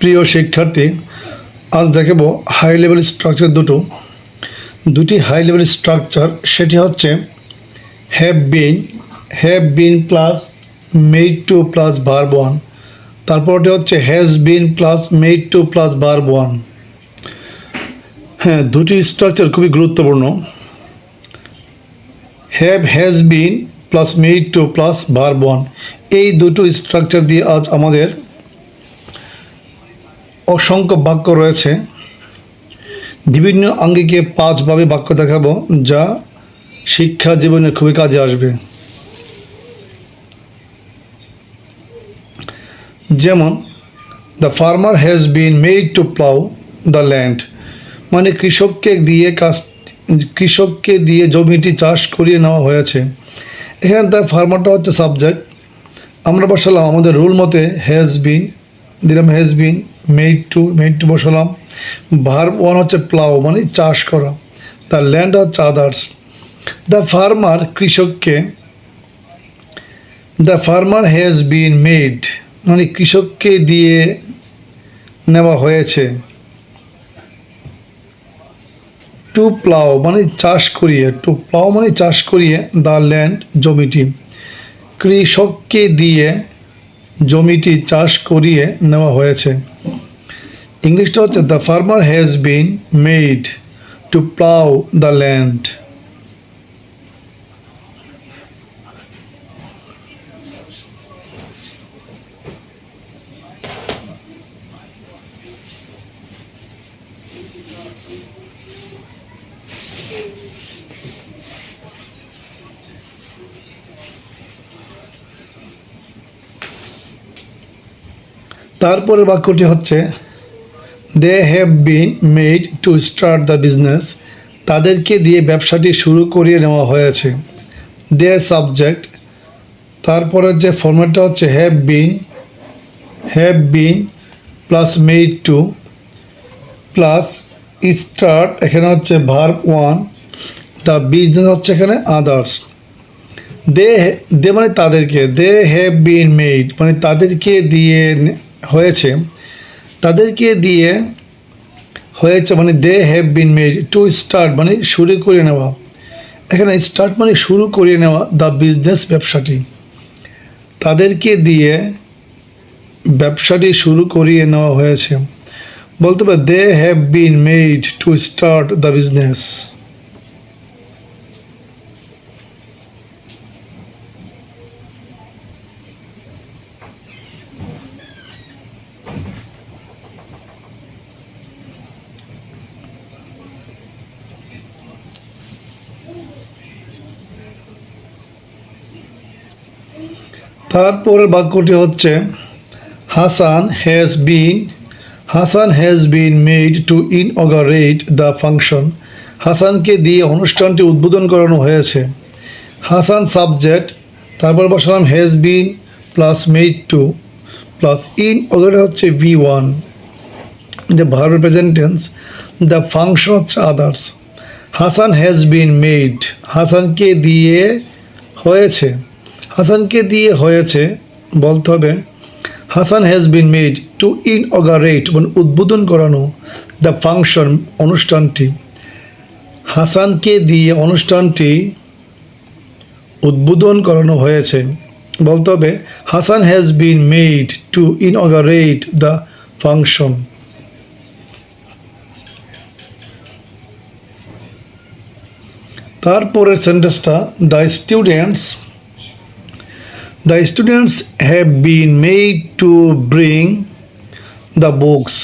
প্রিয় শিক্ষার্থী, আজ দেখাবো হাই লেভেল স্ট্রাকচার দুটো। দুটি হাই লেভেল স্ট্রাকচার সেটি হচ্ছে have been have been plus made to plus bar one তারপরটি হচ্ছে has been plus made to plus bar one হ্যাঁ দুটি স্ট্রাকচার খুবই গুরুত্বপূর্ণ। Have has been plus made to plus bar one এই দুটো স্ট্রাকচার দিয়ে আজ আমাদের অসংখ্য বাক্য রয়েছে। বিভিন্ন আঙ্গিকে পাঁচভাবে বাক্য দেখাবো, যা শিক্ষা জীবনে খুবই কাজে আসবে। যেমন the farmer has been made to plough the land মানে কৃষককে দিয়ে কাজ, কৃষককে দিয়ে জমিটি চাষ করিয়ে নেওয়া হয়েছে। এখানে দ্য ফার্মারটা হচ্ছে সাবজেক্ট আমরা বসালাম, আমাদের রুল মতে হ্যাজ বিন দিলাম has been made to made to বসালাম। ভার্ব ওয়ান হচ্ছে প্লাউ মানে চাষ করা। দ্য ল্যান্ড হচ্ছে আদার্স। দ্য ফার্মার কৃষককে the farmer has been made মানে কৃষককে দিয়ে নেওয়া হয়েছে। টু প্লাও মানে চাষ করিয়ে, টু প্লাও মানে চাষ করিয়ে দ্য ল্যান্ড জমিটি। কৃষককে দিয়ে জমিটি চাষ করিয়ে নেওয়া হয়েছে। ইংলিশটা হচ্ছে the farmer has been made to plough the land তারপরের বাক্যটি হচ্ছে they have been made to start the business তাদেরকে দিয়ে ব্যবসাটি শুরু করিয়ে নেওয়া হয়েছে। দে সাবজেক্ট তারপরের যে ফর্মেটটা হচ্ছে have been have been plus made to plus start এখানে হচ্ছে ভার্ব ওয়ান দ্য বিজনেস হচ্ছে এখানে আদার্স দে দে মানে তাদেরকে দে হ্যাভ বিন মেড মানে তাদেরকে দিয়ে হয়েছে। তাদেরকে দিয়ে হয়েছে মানে they have been made to start মানে শুরু করে নেওয়া। এখানে স্টার্ট মানে শুরু করে নেওয়া দ্য বিজনেস ব্যবসাটি। তাদেরকে দিয়ে ব্যবসাটি শুরু করিয়ে নেওয়া হয়েছে। বলতে পারে they have been made to start the business তারপরের বাক্যটি হচ্ছে, Hasan has been Hasan has been made to inaugurate the function হাসানকে দিয়ে অনুষ্ঠানটি উদ্বোধন করানো হয়েছে। হাসান সাবজেক্ট তারপর বসালাম has been plus made to plus inaugurate হচ্ছে ভি ওয়ান যে verb present tense the function হচ্ছে others Hasan has been made হাসানকে দিয়ে হয়েছে। হাসানকে দিয়ে হয়েছে বলতে হবে, Hasan has been made to inaugurate মানে উদ্বোধন করানো দ্য ফাংশন অনুষ্ঠানটি। হাসানকে দিয়ে অনুষ্ঠানটি উদ্বোধন করানো হয়েছে। বলতে হবে, Hasan has been made to inaugurate the function তারপরের সেন্টেন্সটা the students the students have been made to bring the books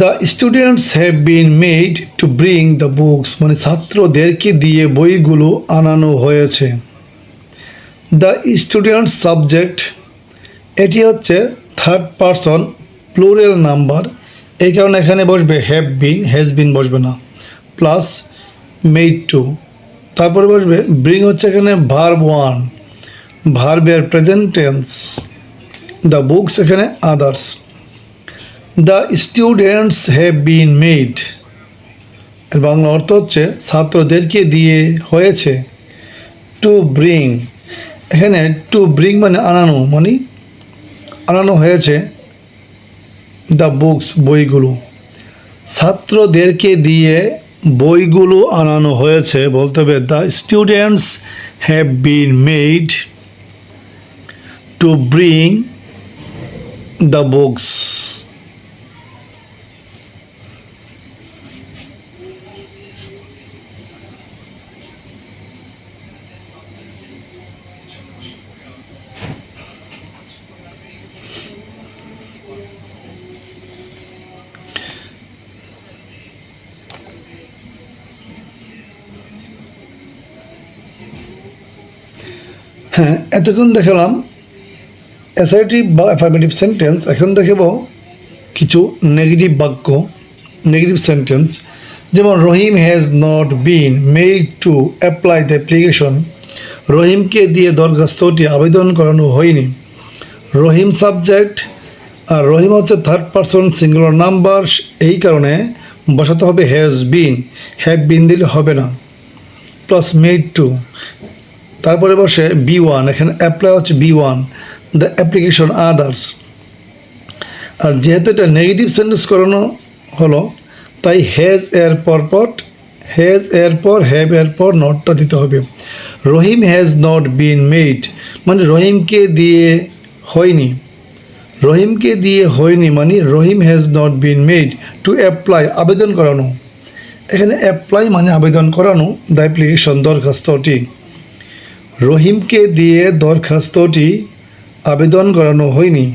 the students have been made to bring the books মানে ছাত্রদেরকে দিয়ে বইগুলো আনানো হয়েছে। দ্য স্টুডেন্টস সাবজেক্ট এটি হচ্ছে থার্ড পারসন প্লুরাল নাম্বার এই কারণে এখানে বসবে হ্যাভ বিন হ্যাজ বিন বসবে না। প্লাস মেড টু তারপরে বসবে ব্রিং হচ্ছে এখানে ভার্ব ওয়ান ভার্বের প্রেজেন্ট টেন্স দ্য বুকস এখানে others the students have been made এর বাংলা অর্থ হচ্ছে ছাত্রদেরকে দিয়ে হয়েছে টু ব্রিং এখানে টু ব্রিং মানে আনানো মানে আনানো হয়েছে দ্য বুকস বইগুলো, ছাত্রদেরকে দিয়ে বইগুলো আনানো হয়েছে বলতে হবে the students have been made to bring the books এতক্ষণ দেখালাম অ্যাসার্টিভ বা অ্যাফার্মেটিভ সেন্টেন্স এখন দেখাব কিছু নেগেটিভ বাক্য নেগেটিভ সেন্টেন্স যেমন Rahim has not been made to apply the application রহিমকে দিয়ে দরখাস্তটি আবেদন করানো হয়নি। রহিম সাবজেক্ট আর রহিম হচ্ছে থার্ড পারসন সিঙ্গুলার নাম্বার এই কারণে বসাতে হবে হ্যাজ বিন হ্যাভ বিন দিলে হবে না। প্লাস মেড টু তারপরে বসে বি ওয়ান এখানে অ্যাপ্লাই হচ্ছে V one the application others আর যেহেতু এটা নেগেটিভ সেন্টেন্স করানো হলো, তাই হেজ এর পর পর হ্যাজ এর পর হ্যাভ এর পর নটটা দিতে হবে। Rahim has not been made মানে রহিমকে দিয়ে হয়নি। রহিমকে দিয়ে হয়নি মানে Rahim has not been made to apply আবেদন করানো। এখানে অ্যাপ্লাই মানে আবেদন করানো দ্য অ্যাপ্লিকেশন দরখাস্তটি। রহিমকে দিয়ে দরখাস্তটি আবেদন করানো হয়নি।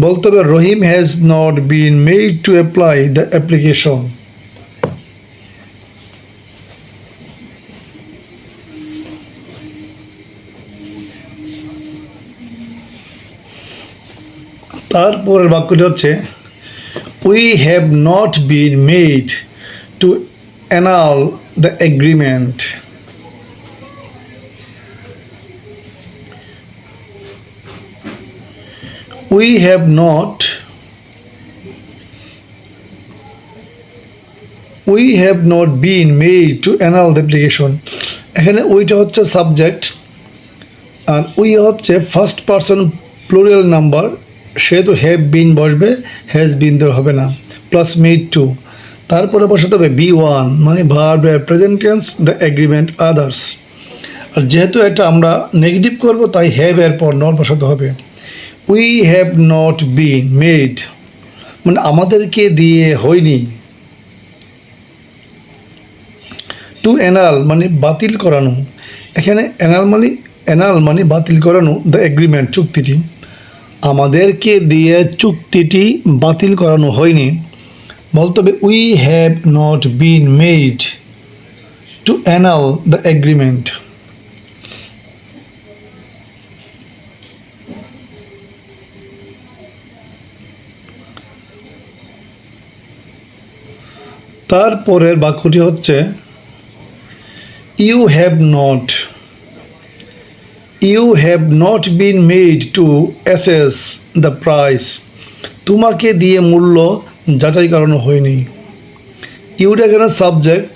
বলতে হবে, Rahim has not been made to apply the application তারপরের বাক্যটি হচ্ছে we have not been made to annul the agreement we have not, we have not been made to annul the application. এখানে ওইটা হচ্ছে সাবজেক্ট আর we হচ্ছে first person plural number সেহেতু have been বসবে হ্যাজ বিন দেওয়া হবে না প্লাস মেড টু তারপরে বসাতে হবে বি ওয়ান মানে verb present tense the agreement others আর যেহেতু এটা আমরা নেগেটিভ করব, তাই হ্যাভ এর পর নট বসাতে হবে। We have not been made মানে আমাদেরকে দিয়ে হয়নি। টু অ্যানাল মানে বাতিল করানো। এখানে অ্যানাল মানে অ্যানাল মানে বাতিল করানো দ্য এগ্রিমেন্ট চুক্তিটি। আমাদেরকে দিয়ে চুক্তিটি বাতিল করানো হয়নি। বলতে হবে we have not been made to annul the agreement তারপরের বাক্যটি হচ্ছে you have not you have not been made to assess the price তোমাকে দিয়ে মূল্য যাচাই করানো হয়নি। ইউটা এখানে সাবজেক্ট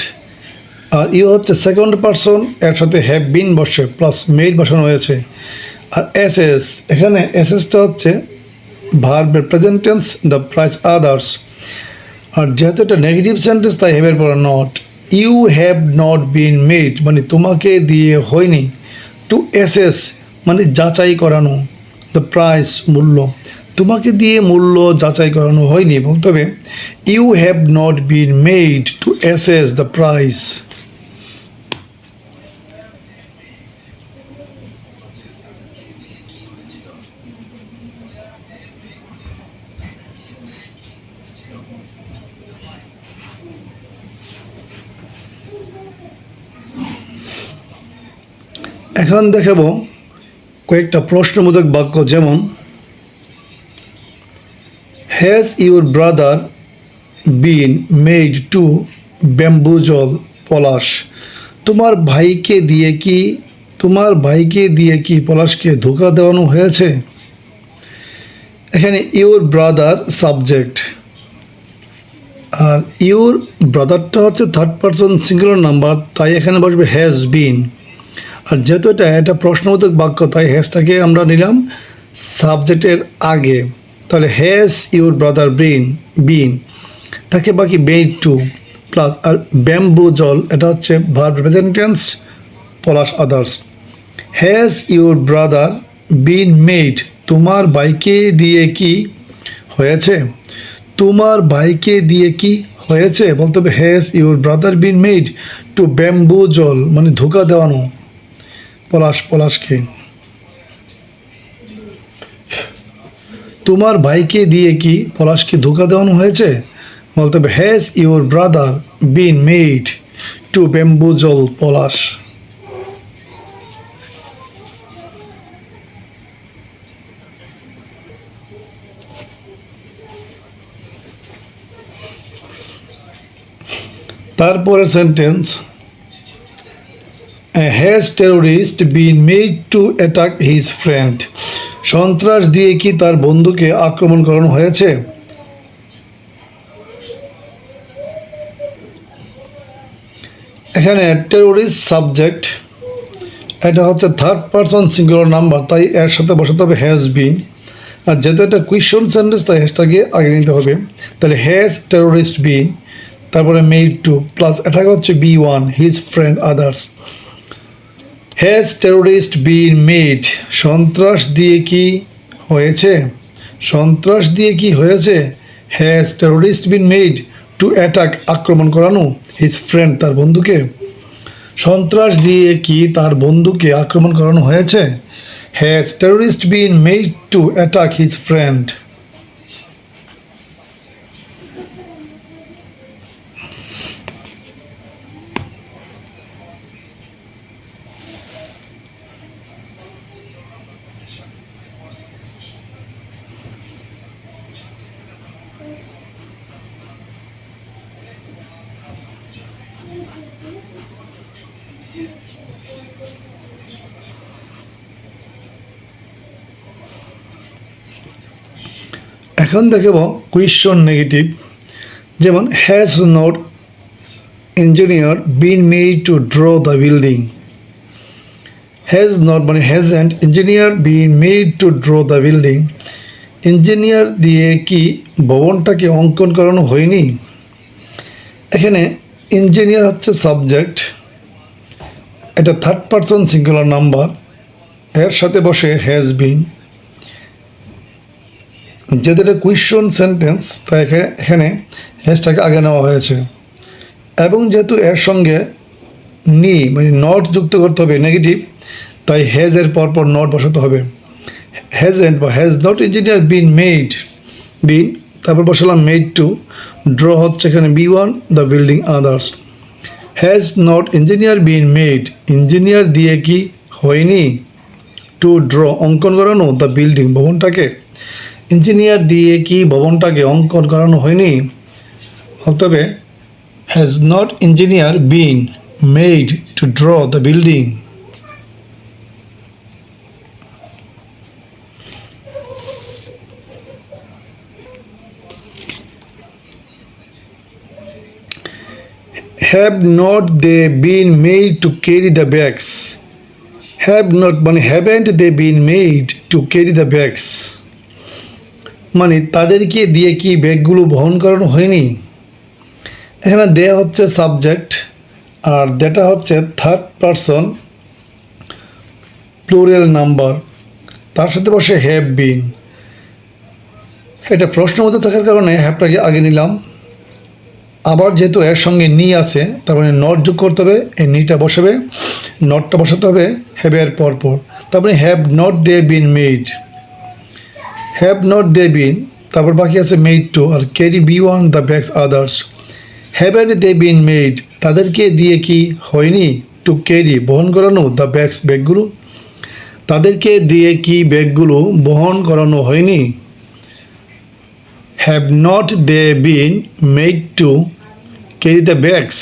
আর ইউ হচ্ছে সেকেন্ড পারসন এর সাথে হ্যাভ বিন বসে প্লাস মেড বসানো হয়েছে। আর এস এখানে এস এসটা হচ্ছে ভার্বের present tense the price others আর যেহেতু এটা নেগেটিভ সেন্টেন্স তাই হ্যাভের পর not you have not been made মানে তোমাকে দিয়ে হয়নি টু এসেস মানে যাচাই করানো দ্য প্রাইস মূল্য। তোমাকে দিয়ে মূল্য যাচাই করানো হয়নি, বলতে হবে you have not been made to assess the price এখন দেখাবো কয়েকটা প্রশ্নবোধক বাক্য, যেমন has your brother been made to bamboozle Palash তোমার ভাইকে দিয়ে কি, তোমার ভাইকে দিয়ে কি পলাশকে ধোকা দেওয়ানো হয়েছে? এখানে ইউর ব্রাদার সাবজেক্ট আর ইউর ব্রাদারটা হচ্ছে থার্ড পারসন সিঙ্গুলার নাম্বার তাই এখানে বসবে হ্যাজ বিন আর যেহেতু এটা একটা প্রশ্নবোধক বাক্য, তাই হ্যাশটাকে আমরা নিলাম সাবজেক্টের আগে। তাহলে has your brother been been তাকে বাকি মেড টু প্লাস আর ব্যাম্বু জল, এটা হচ্ছে verb present tense Palash others has your brother been made তোমার বাইকে দিয়ে কি হয়েছে? তোমার বাইকে দিয়ে কি হয়েছে? বলতে হবে has your brother been made to bamboozle মানে ধোকা দেওয়ানো। পলাশ পলাশকে তোমার ভাইকে দিয়ে কি পলাশকে ধোকা দেওয়ানো হয়েছে? বলতে হবে has your brother been made to জল পলাশ? তারপরের sentence has terrorist been made to attack his friend সন্ত্রাস দিয়ে কি তার বন্ধুকে আক্রমণ করানো হয়েছে? এখানে টেরোরিস্ট সাবজেক্ট এটা হচ্ছে থার্ড পারসন সিঙ্গুলার নাম্বার তাই এর সাথে বসাতে হবে হ্যাজ বিন আর যেহেতু এটা কুয়েশন সেন্টেন্স তাই হ্যাশটাকে আগে নিতে হবে। তাহলে হ্যাজ টেরোরিস্ট বিন তারপরে মেড টু প্লাস এটাকে হচ্ছে V one his friend others has terrorist been made সন্ত্রাস দিয়ে কি হয়েছে? সন্ত্রাস দিয়ে কি হয়েছে? Has terrorist been made to attack আক্রমণ করানো? হিজ ফ্রেন্ড তার বন্ধুকে। সন্ত্রাস দিয়ে কি তার বন্ধুকে আক্রমণ করানো হয়েছে? Has terrorist been made to attack his friend এখন দেখব কুয়েশন নেগেটিভ যেমন has not engineer been made to draw the building has not মানে has and engineer been made to draw the building engineer দিয়ে কি ভবনটাকে অঙ্কন করানো হয়নি? এখানে ইঞ্জিনিয়ার হচ্ছে সাবজেক্ট এটা থার্ড পারসন সিঙ্গুলার নাম্বার এর সাথে বসে হ্যাজ বিন যেহেতু এটা কুয়েশন সেন্টেন্স তাই এখা- এখানে হ্যাশটাকে আগে নেওয়া হয়েছে। এবং যেহেতু এর সঙ্গে নি মানে নট যুক্ত করতে হবে নেগেটিভ তাই হ্যাজ এর পর পর নট বসাতে হবে। হ্যাজ এন্ড বা has not engineer been made been তারপর বসালাম মেড টু ড্র হচ্ছে এখানে V one the building others has not engineer been made engineer দিয়ে কি হয়নি? টু ড্র অঙ্কন করানো দ্য বিল্ডিং ভবনটাকে। ইঞ্জিনিয়ার দিয়ে কি ভবনটাকে অঙ্কন করানো হয়নি? তবে has not engineer been made to draw the building have not they been made to carry the bags have not মানে haven't they been made to carry the bags মানে তাদেরকে দিয়ে কি ব্যাগগুলো বহন করানো হয়নি? এখানে দেয়া হচ্ছে সাবজেক্ট আর দেটা হচ্ছে থার্ড পারসন প্লুরাল নাম্বার তার সাথে বসে হ্যাভ বিন এটা প্রশ্ন মধ্যে থাকার কারণে হ্যাপটাকে আগে নিলাম। আবার যেহেতু এর সঙ্গে নি আছে, তার মানে নট যোগ করতে হবে, এই নিটা বসাবে। নটটা বসাতে হবে হ্যাভের পর পর তারপরে have not they been made have not they been তারপর বাকি আছে made to R carry V one the bags others haven't they been made তাদেরকে দিয়ে কি হয়নি টু ক্যারি বহন করানো দ্য ব্যাগস ব্যাগগুলো? তাদেরকে দিয়ে কি ব্যাগগুলো বহন করানো হয়নি? Have not they been made to carry the bags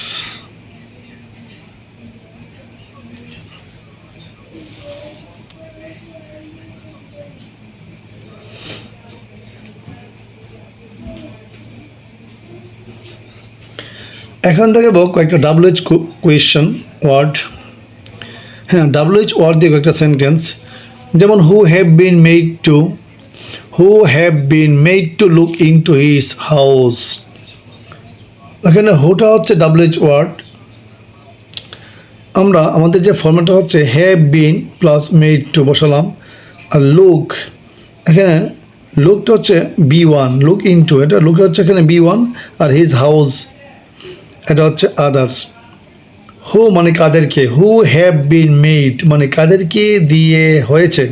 এখন থেকে কয়েকটা ডাব্লিউএইচ কোয়েশ্চেন ওয়ার্ড হ্যাঁ ডাব্লিউএইচ ওয়ার্ড দিয়ে কয়েকটা সেন্টেন্স যেমন who have been made to who have been made to look into his house এখানে হুটা হচ্ছে ডাব্লিউএইচ ওয়ার্ড আমরা, আমাদের যে ফর্মেটটা হচ্ছে have been plus made to বসালাম। আর লুক এখানে লুকটা হচ্ছে V one look in two এটা লুক হচ্ছে এখানে বি ওয়ান আর হিজ হাউস এটা হচ্ছে আদার্স হু মানে কাদেরকে? হু হ্যাভ বিন মেড মানে কাদেরকে দিয়ে হয়েছে।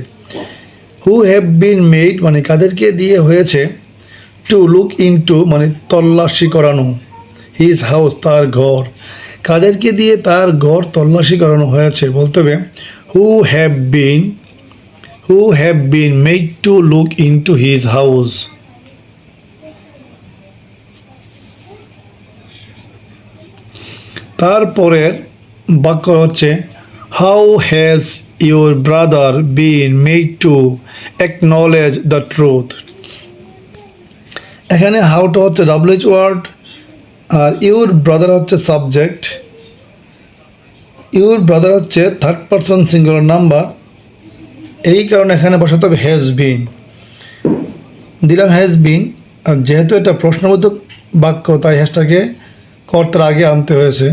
হু হ্যাভ বিন মেড মানে কাদেরকে দিয়ে হয়েছে। টু লুক ইন টু মানে তল্লাশি করানো। হিজ হাউস তার ঘর। কাদেরকে দিয়ে তার ঘর তল্লাশি করানো হয়েছে বলতে হবে। Who have been who have been made to look into his house তারপরের বাক্য হচ্ছে how has your brother been made to acknowledge the truth এখানে হাউটা হচ্ছে ডাব্লিউএইচ ওয়ার্ড আর ইউর ব্রাদার হচ্ছে সাবজেক্ট ইউর ব্রাদার হচ্ছে থার্ড পারসন সিঙ্গুলার নাম্বার এই কারণে এখানে বসাতে হবে হ্যাজ বিন দিলাম হ্যাজ বিন আর যেহেতু এটা প্রশ্নবোধক বাক্য, তাই হ্যাশটাকে কর্তার আগে আনতে হয়েছে।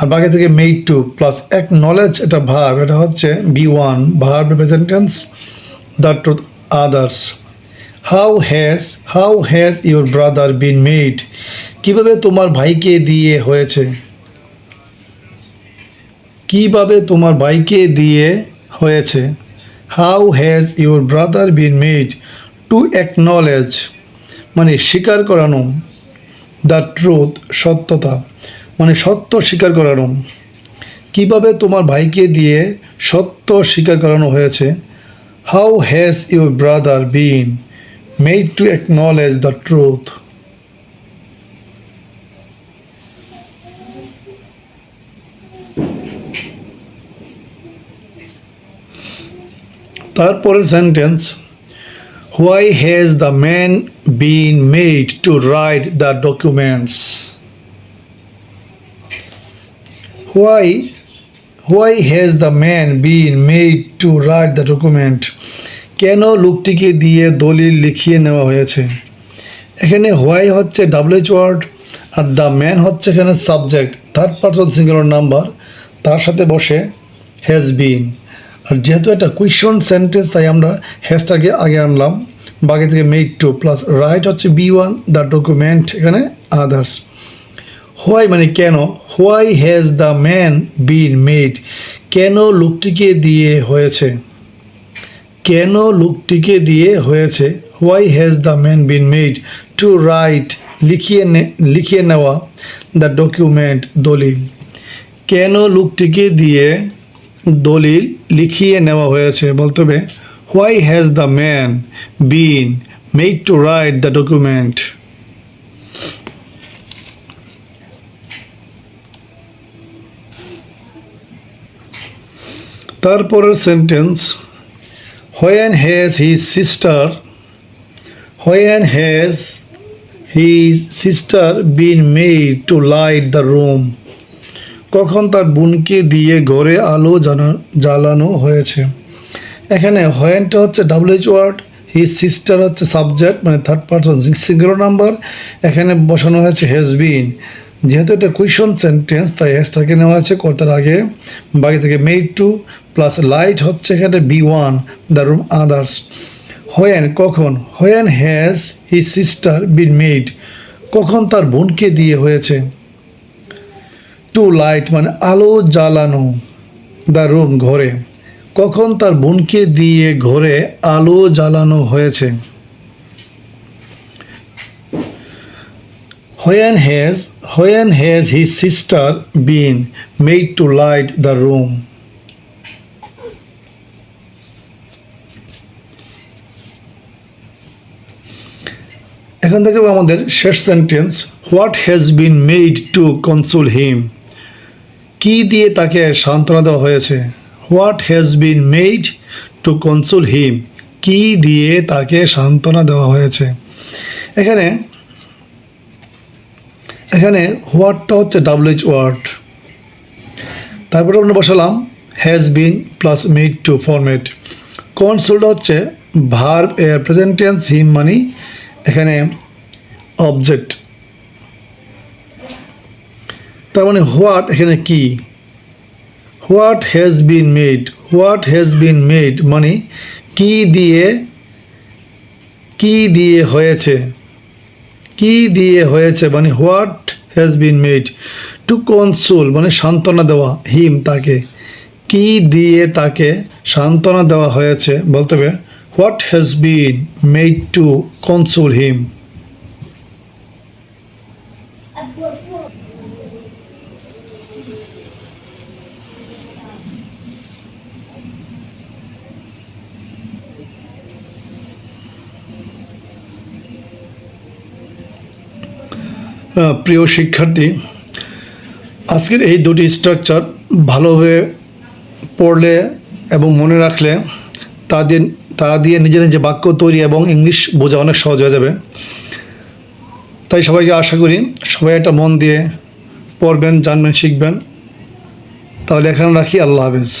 আর বাকি থেকে made to plus acknowledge এটা ভাব এটা হচ্ছে V one verb represents the truth others how has how has your brother been made কীভাবে তোমার ভাইকে দিয়ে হয়েছে? কীভাবে তোমার ভাইকে দিয়ে হয়েছে? How has your brother been made to acknowledge মানে স্বীকার করানো দ্য ট্রুথ, সত্যতা মানে সত্য স্বীকার করানো কীভাবে তোমার ভাইকে দিয়ে সত্য স্বীকার করানো হয়েছে? How has your brother been made to acknowledge the truth তারপরের sentence why has the man been made to write the documents why why has the man been made to write the document কেন লোকটিকে দিয়ে দলিল লিখিয়ে নেওয়া হয়েছে? এখানে why হচ্ছে ডাব্লিউএইচ ওয়ার্ড আর দ্য ম্যান হচ্ছে এখানে subject third person singular number তার সাথে বসে হ্যাজ বিন আর যেহেতু এটা কুয়েশন সেন্টেন্স তাই আমরা হ্যাশটাকে আগে আনলাম। বাকি থেকে মেড টু প্লাস রাইট হচ্ছে বি ওয়ান দ্য ডকুমেন্ট এখানে আদার্স হোয়াই মানে কেন? Why has the man been made কেন লোকটিকে দিয়ে হয়েছে? কেন লোকটিকে দিয়ে হয়েছে? Why has the man been made to write লিখিয়ে লিখিয়ে নেওয়া দ্য ডকুমেন্ট দলিল। কেন লোকটিকে দিয়ে দলিল লিখিয়ে নেওয়া হয়েছে। বলতে হবে why has the man been made to write the document তারপরের sentence when has his sister when has his sister been made to light the room কখন তার বোনকে দিয়ে ঘরে আলো জ্বালানো হয়েছে? এখানে হোয়েনটা হচ্ছে ডাব্লিউএইচ ওয়ার্ড হিজ সিস্টার হচ্ছে সাবজেক্ট মানে থার্ড পারসন সিঙ্গুলার নাম্বার এখানে বসানো হয়েছে হ্যাজ বিন যেহেতু এটা কুইশন সেন্টেন্স তাই হ্যাশটাকে নেওয়া হয়েছে কর্তার আগে বাকি থেকে মেড টু প্লাস লাইট হচ্ছে এখানে V one the room others when কখন? When has his sister been made কখন তার বোনকে দিয়ে হয়েছে? টু লাইট মানে আলো জ্বালানো দ্য রুম ঘরে। কখন তার বোনকে দিয়ে ঘরে আলো জ্বালানো হয়েছে? When has when has his sister been made to light the room এখন থেকে আমাদের শেষ sentence what has been made to console him কি দিয়ে তাকে সান্ত্বনা দেওয়া হয়েছে? What has been made to console him কি দিয়ে তাকে সান্ত্বনা দেওয়া হয়েছে? এখানে এখানে হোয়াটটা হচ্ছে ডাব্লিউএইচ ওয়ার্ড তারপরে আমরা বসালাম has been plus made to format কনসোলটা হচ্ছে ভার্ব এর প্রেজেন্টেন্স হিম মানি এখানে অবজেক্ট তার মানে হোয়াট এখানে কি? What has been made what has been made মানে কি দিয়ে কি দিয়ে হয়েছে? কি দিয়ে হয়েছে মানে what has been made to console মানে সান্ত্বনা দেওয়া হিম তাকে। কি দিয়ে তাকে সান্ত্বনা দেওয়া হয়েছে বলতে হবে, what has been made to console him প্রিয় শিক্ষার্থী, আজকের এই দুটি স্ট্রাকচার ভালোভাবে পড়লে এবং মনে রাখলে তা দিয়ে তা দিয়ে নিজে নিজে বাক্য তৈরি এবং ইংলিশ বোঝা অনেক সহজ হয়ে যাবে। তাই সবাইকে আশা করি সবাই এটা মন দিয়ে পড়বেন জানবেন শিখবেন। তাহলে এখানে রাখি আল্লাহ হাফেজ।